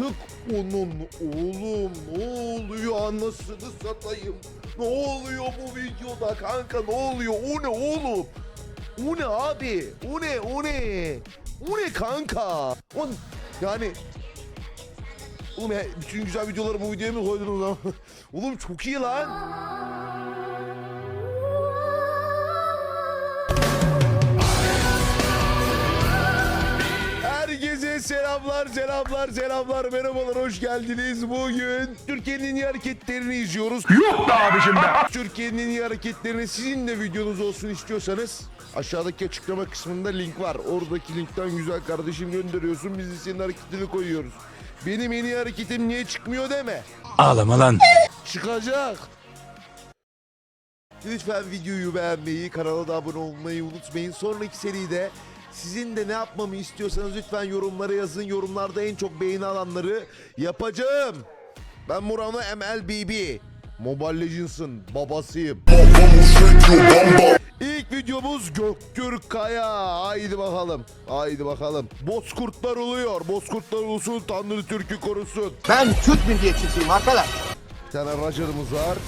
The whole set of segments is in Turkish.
Tık onun oğlum ne oluyor anasını satayım. Ne oluyor bu videoda kanka ne oluyor o ne oğlum? O ne abi? O ne o ne? O ne kanka? O yani Oğlum ya, bütün güzel videoları bu videoya mı koydunuz lan? Oğlum çok iyi lan. Herkese selamlar, selamlar, selamlar, merhabalar, hoş geldiniz. Bugün Türkiye'nin en iyi hareketlerini izliyoruz. Yok be abicim be. Türkiye'nin en iyi hareketlerini sizin de videonuz olsun istiyorsanız aşağıdaki açıklama kısmında link var. Oradaki linkten güzel kardeşim gönderiyorsun. Biz de senin hareketini koyuyoruz. Benim en iyi hareketim niye çıkmıyor deme. Ağlama lan. Çıkacak. Lütfen videoyu beğenmeyi, kanala da abone olmayı unutmayın. Sonraki seride sizin de ne yapmamı istiyorsanız lütfen yorumlara yazın. Yorumlarda en çok beğeni alanları yapacağım. Ben Murano MLBB. Mobile Legends'ın babasıyım. İlk videomuz Göktürk Kaya. Haydi bakalım. Haydi bakalım. Bozkurtlar oluyor. Bozkurtlar ulusun. Tanrı Türk'ü korusun. Ben Türk milliyetçisiyim arkadaş. Bir tane Roger'ımız var.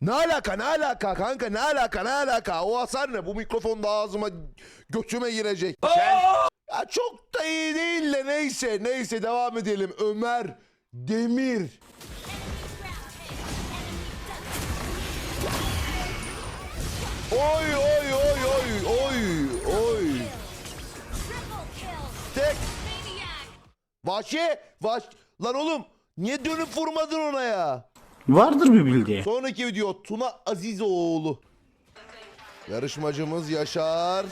Ne alaka ne alaka kanka ne alaka ne alaka o hasar ne bu mikrofon da ağzıma götüme girecek. Ya çok da iyi değil de neyse neyse devam edelim Ömer Demir. Oy oy oy oy oy oy. Tek. Vahşi vaş lan oğlum niye dönüp vurmadın ona ya? Vardır bir bildiği. Sonraki video Tuna Azizoğlu. Yarışmacımız Yaşar.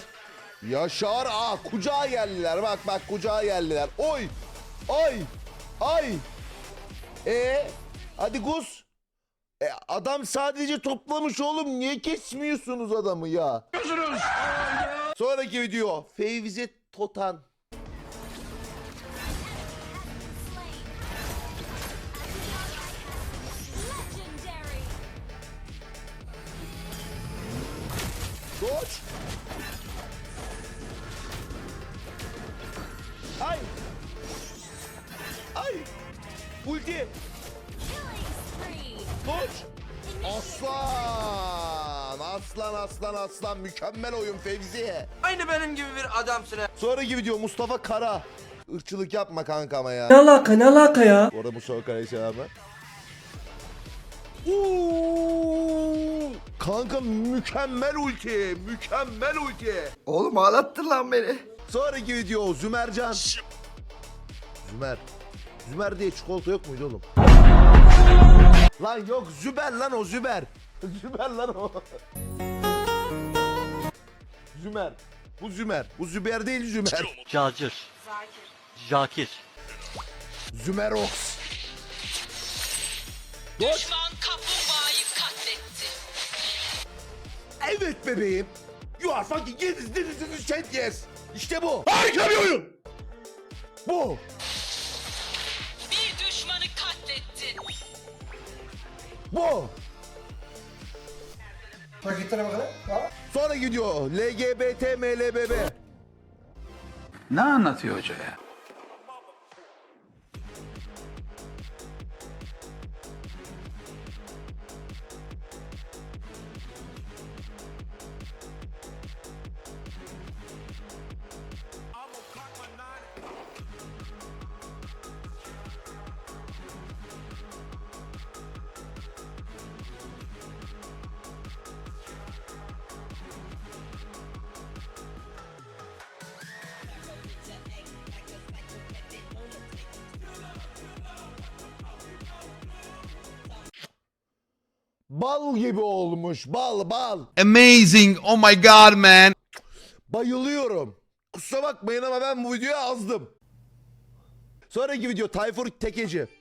Yaşar. Aa kucağa geldiler. Bak bak kucağa geldiler. Oy. Ay. Ay. E hadi Gus. E, adam sadece toplamış oğlum. Niye kesmiyorsunuz adamı ya? Sonraki video Feyvize Totan. Koç. Ay. Ay. Ulti. Koç. Aslan. Aslan aslan aslan. Mükemmel oyun Fevzi. Aynı benim gibi bir adamsın ha. Sonraki video Mustafa Kara. Irkçılık yapma kankama ya. Ne alaka ne alaka ya? Orada Mustafa Kara'ya selamlar. Oo, kanka mükemmel ulti. Mükemmel ulti. Oğlum ağlattın lan beni. Sonraki video Zümercan. Zümer. Zümer diye çikolata yok muydu oğlum? Lan yok Züber lan o Züber. Züber lan o. Zümer. Bu Zümer. Bu Züber değil Zümer. Cacır. Zakir. Zümerox. Düşman Evet bebeğim. You are fucking yes, this is this is yes. İşte bu. Harika bir oyun. Bu. Bir düşmanı katlettin. Bu. Sonra gidiyor. LGBT MLBB. Ne anlatıyor hoca ya? Bal gibi olmuş. Bal bal. Amazing. Oh my god, man. Bayılıyorum. Kusura bakmayın ama ben bu videoya azdım. Sonraki video Tayfur Tekeci.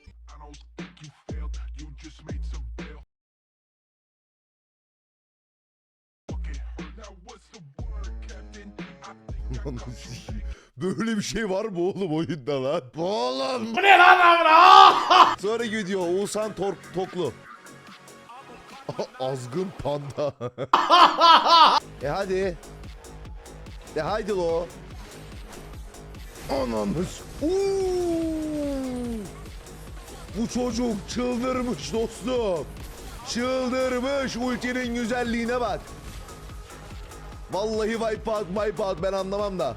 Böyle bir şey var mı oğlum oyunda lan? Oğlum. Bu ne lan amına? Sonraki video Oğuzhan Tor Toklu. Azgın panda. e hadi. E haydi lo. Anamız. Uuu. Bu çocuk çıldırmış dostum. Çıldırmış ultinin güzelliğine bak. Vallahi wipeout wipeout ben anlamam da.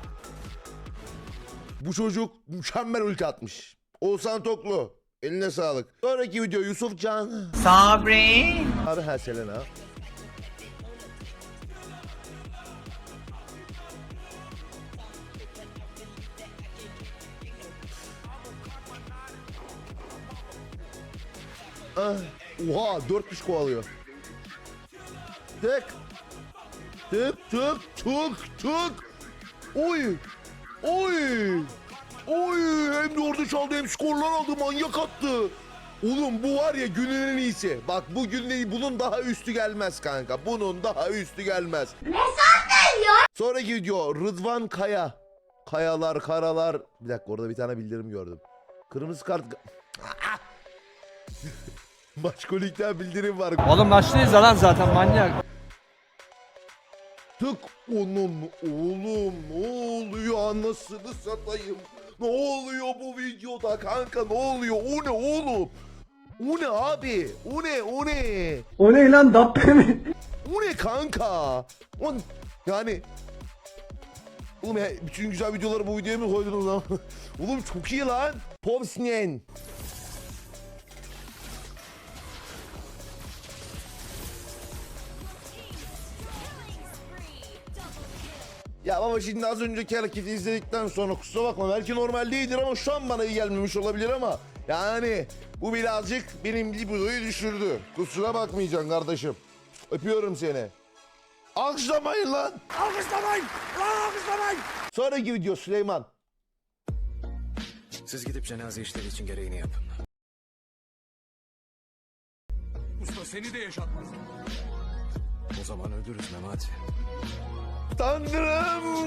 Bu çocuk mükemmel ulti atmış. Oğuzhan Toklu. Eline sağlık. Sonraki video Yusuf Can. Sabri. Abi ha Selena. Ah, Oha dört kişi kovalıyor. Tık. Tık tık tık tık. Oy. Oy. Oy hem de orada çaldı hem skorlar aldı manyak attı. Oğlum bu var ya günün en iyisi. Bak bu günün bunun daha üstü gelmez kanka. Bunun daha üstü gelmez. Ne ya? Sonraki video Rıdvan Kaya. Kayalar, karalar. Bir dakika orada bir tane bildirim gördüm. Kırmızı kart... Maçkolikten bildirim var. Oğlum başlıyız lan zaten manyak. Tık onun oğlum ne oluyor anasını satayım. Ne oluyor bu videoda kanka ne oluyor o ne oğlum? O ne abi? O ne o ne? O ne lan Dabbe mi? O ne kanka? O yani Oğlum ya, bütün güzel videoları bu videoya mı koydunuz lan? Oğlum çok iyi lan. Popsnen. Ya baba şimdi az önceki hareketi izledikten sonra kusura bakma belki normal değildir ama şu an bana iyi gelmemiş olabilir ama yani bu birazcık benim libidoyu düşürdü. Kusura bakmayacaksın kardeşim. Öpüyorum seni. Alkışlamayın lan. Alkışlamayın. Lan alkışlamayın. Sonraki video Süleyman. Siz gidip cenaze işleri için gereğini yapın. Usta seni de yaşatmaz. O zaman öldürürüz Memati. Tanrım.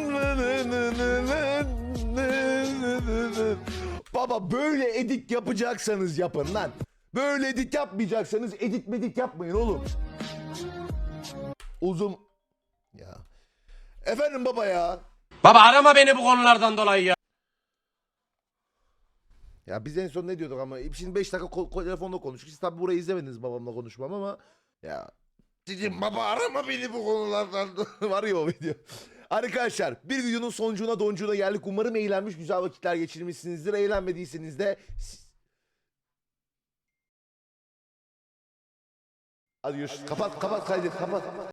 Baba böyle edit yapacaksanız yapın lan. Böyle edit yapmayacaksanız edit medik yapmayın oğlum. Uzun. Ya. Efendim baba ya. Baba arama beni bu konulardan dolayı ya. Ya biz en son ne diyorduk ama şimdi 5 dakika telefonda konuştuk. Siz tabi burayı izlemediniz babamla konuşmam ama ya. Sizin baba arama beni bu konulardan var ya o video. Arkadaşlar bir videonun sonucuna doncuğuna geldik. Umarım eğlenmiş güzel vakitler geçirmişsinizdir. Eğlenmediyseniz de Hadi görüşürüz. Kapat kapat kaydet kapat.